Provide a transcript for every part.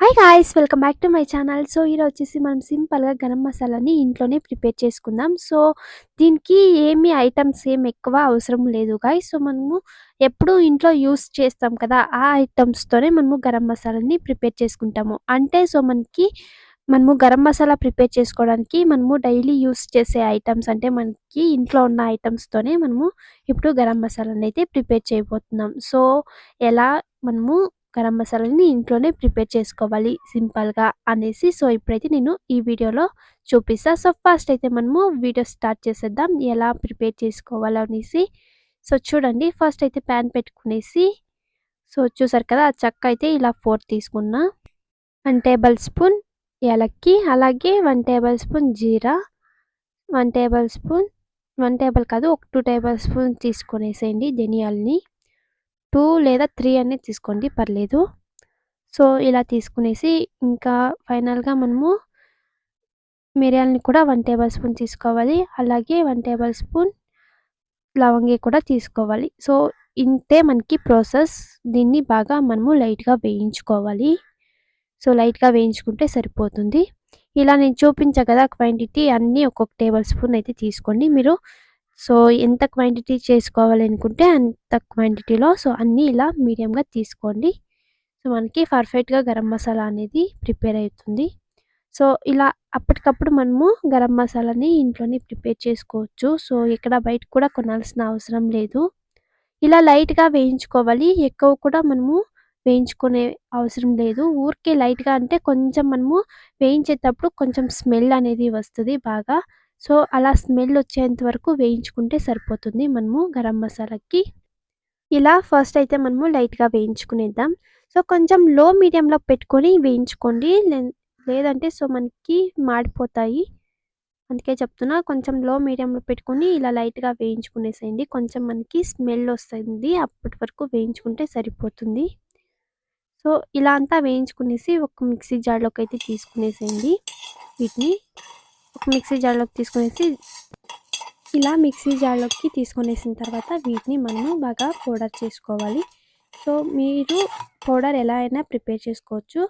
Hi guys welcome back to my channel so ఈరోజు వచ్చేసి మనం సింపుల్గా గరం మసాలాని ఇంట్లోనే ప్రిపేర్ చేసుకుందాం. సో దీనికి ఏమి ఐటమ్స్ ఏం ఎక్కువ అవసరం లేదు గాయ్ సో మనము ఎప్పుడు ఇంట్లో యూస్ చేస్తాం కదా ఆ ఐటమ్స్తోనే మనము గరం మసాలాని ప్రిపేర్ చేసుకుంటాము. అంటే సో మనకి మనము గరం మసాలా ప్రిపేర్ చేసుకోవడానికి మనము డైలీ యూస్ చేసే ఐటమ్స్ అంటే మనకి ఇంట్లో ఉన్న ఐటమ్స్తోనే మనము ఇప్పుడు గరం మసాలాని అయితే ప్రిపేర్ చేయబోతున్నాం. సో ఎలా మనము గరం మసాలాని ఇంట్లోనే ప్రిపేర్ చేసుకోవాలి సింపుల్గా అనేసి. సో ఇప్పుడైతే నేను ఈ వీడియోలో చూపిస్తా. సో ఫస్ట్ అయితే మనము వీడియో స్టార్ట్ చేసేద్దాం. ఎలా ప్రిపేర్ చేసుకోవాలో అనేసి. సో చూడండి. ఫస్ట్ అయితే ప్యాన్ పెట్టుకునేసి. సో చూసారు కదా ఆ చక్క అయితే ఇలా ఫోర్ తీసుకున్నా. వన్ టేబుల్ స్పూన్ ఏలక్కి అలాగే వన్ టేబుల్ స్పూన్ జీరా one tablespoon one table కాదు ఒక టూ టేబుల్ స్పూన్ తీసుకునేసేయండి ధనియాలని. టూ లేదా త్రీ అనేది తీసుకోండి పర్లేదు. సో ఇలా తీసుకునేసి ఇంకా ఫైనల్గా మనము మిరియాలని కూడా వన్ టేబుల్ స్పూన్ తీసుకోవాలి. అలాగే వన్ టేబుల్ స్పూన్ లవంగి కూడా తీసుకోవాలి. సో ఇంతే మనకి ప్రాసెస్. దీన్ని బాగా మనము లైట్గా వేయించుకోవాలి. సో లైట్గా వేయించుకుంటే సరిపోతుంది. ఇలా నేను చూపించా కదా క్వాంటిటీ అన్నీ ఒక్కొక్క టేబుల్ స్పూన్ అయితే తీసుకోండి. మీరు సో ఎంత క్వాంటిటీ చేసుకోవాలి అనుకుంటే అంత క్వాంటిటీలో సో అన్నీ ఇలా మీడియంగా తీసుకోండి. సో మనకి పర్ఫెక్ట్గా గరం మసాలా అనేది ప్రిపేర్ అవుతుంది. సో ఇలా అప్పటికప్పుడు మనము గరం మసాలాని ఇంట్లోనే ప్రిపేర్ చేసుకోవచ్చు. సో ఇక్కడ బయట కూడా కొనాల్సిన అవసరం లేదు. ఇలా లైట్గా వేయించుకోవాలి. ఎక్కువ కూడా మనము వేయించుకునే అవసరం లేదు. ఊరికే లైట్గా అంటే కొంచెం మనము వేయించేటప్పుడు కొంచెం స్మెల్ అనేది వస్తుంది బాగా. సో అలా స్మెల్ వచ్చేంత వరకు వేయించుకుంటే సరిపోతుంది మనము గరం మసాలాకి. ఇలా ఫస్ట్ అయితే మనము లైట్గా వేయించుకునేద్దాం. సో కొంచెం లో మీడియంలో పెట్టుకొని వేయించుకోండి. లేదంటే సో మనకి మాడిపోతాయి. అందుకే చెప్తున్నా కొంచెం లో మీడియంలో పెట్టుకొని ఇలా లైట్గా వేయించుకునేసేయండి. కొంచెం మనకి స్మెల్ వస్తుంది అప్పటి వరకు వేయించుకుంటే సరిపోతుంది. సో ఇలా అంతా వేయించుకునేసి ఒక మిక్సీ జార్లోకి అయితే తీసుకునేసేయండి వీటిని. ఒక మిక్సీ జార్లోకి తీసుకునేసి ఇలా మిక్సీ జార్లోకి తీసుకునేసిన తర్వాత వీటిని మనము బాగా పౌడర్ చేసుకోవాలి. సో మీరు పౌడర్ ఎలా అయినా ప్రిపేర్ చేసుకోవచ్చు.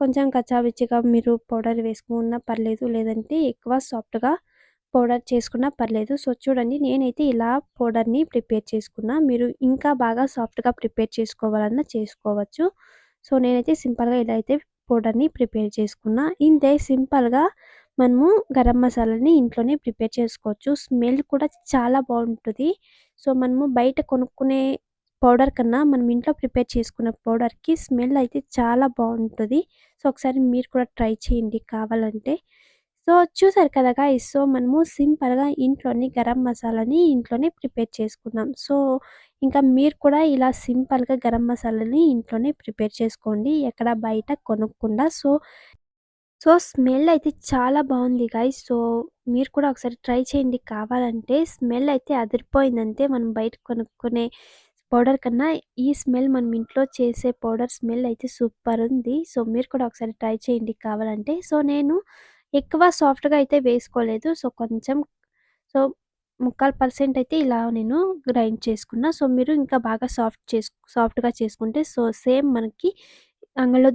కొంచెం కచ్చాబిచ్చిగా మీరు పౌడర్ వేసుకున్నా పర్లేదు లేదంటే ఎక్కువ సాఫ్ట్గా పౌడర్ చేసుకున్నా పర్లేదు. సో చూడండి నేనైతే ఇలా పౌడర్ని ప్రిపేర్ చేసుకున్నా. మీరు ఇంకా బాగా సాఫ్ట్గా ప్రిపేర్ చేసుకోవాలన్నా చేసుకోవచ్చు. సో నేనైతే సింపుల్గా ఇలా అయితే పౌడర్ని ప్రిపేర్ చేసుకున్నా. ఇంతే సింపుల్గా మనము గరం మసాలాని ఇంట్లోనే ప్రిపేర్ చేసుకోవచ్చు. స్మెల్ కూడా చాలా బాగుంటుంది. సో మనము బయట కొనుక్కునే పౌడర్ కన్నా మనం ఇంట్లో ప్రిపేర్ చేసుకున్న పౌడర్కి స్మెల్ అయితే చాలా బాగుంటుంది. సో ఒకసారి మీరు కూడా ట్రై చేయండి కావాలంటే. సో చూసారు కదా గాయస్ సో మనము సింపుల్గా ఇంట్లోని గరం మసాలాని ఇంట్లోనే ప్రిపేర్ చేసుకున్నాం. సో ఇంకా మీరు కూడా ఇలా సింపుల్గా గరం మసాలాని ఇంట్లోనే ప్రిపేర్ చేసుకోండి. ఎక్కడ బయట కొనుక్కుండా. సో సో స్మెల్ అయితే చాలా బాగుంది గాయ్ సో మీరు కూడా ఒకసారి ట్రై చేయండి. కావాలంటే స్మెల్ అయితే అదిరిపోయిందంటే మనం బయట కొనుక్కునే పౌడర్ కన్నా ఈ స్మెల్ మనం ఇంట్లో చేసే పౌడర్ స్మెల్ అయితే సూపర్ ఉంది సో మీరు కూడా ఒకసారి ట్రై చేయండి కావాలంటే. సో నేను ఎక్కువ సాఫ్ట్గా అయితే వేసుకోలేదు. సో కొంచెం సో ముక్కాలు పర్సెంట్ అయితే ఇలా నేను గ్రైండ్ చేసుకున్నా. సో మీరు ఇంకా బాగా సాఫ్ట్ చేసు సాఫ్ట్గా చేసుకుంటే సో సేమ్ మనకి అంగడిలో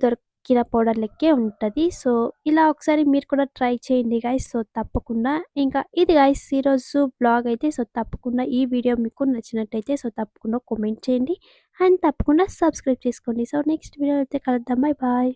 దొరికిన పౌడర్ లెక్కే ఉంటుంది. సో ఇలా ఒకసారి మీరు కూడా ట్రై చేయండి గాయస్ సో తప్పకుండా. ఇంకా ఇది గాయస్ ఈరోజు బ్లాగ్ అయితే సో తప్పకుండా ఈ వీడియో మీకు నచ్చినట్టయితే సో తప్పకుండా కామెంట్ చేయండి. అండ్ తప్పకుండా సబ్స్క్రైబ్ చేసుకోండి. సో నెక్స్ట్ వీడియో అయితే కలుద్దాం. Bye bye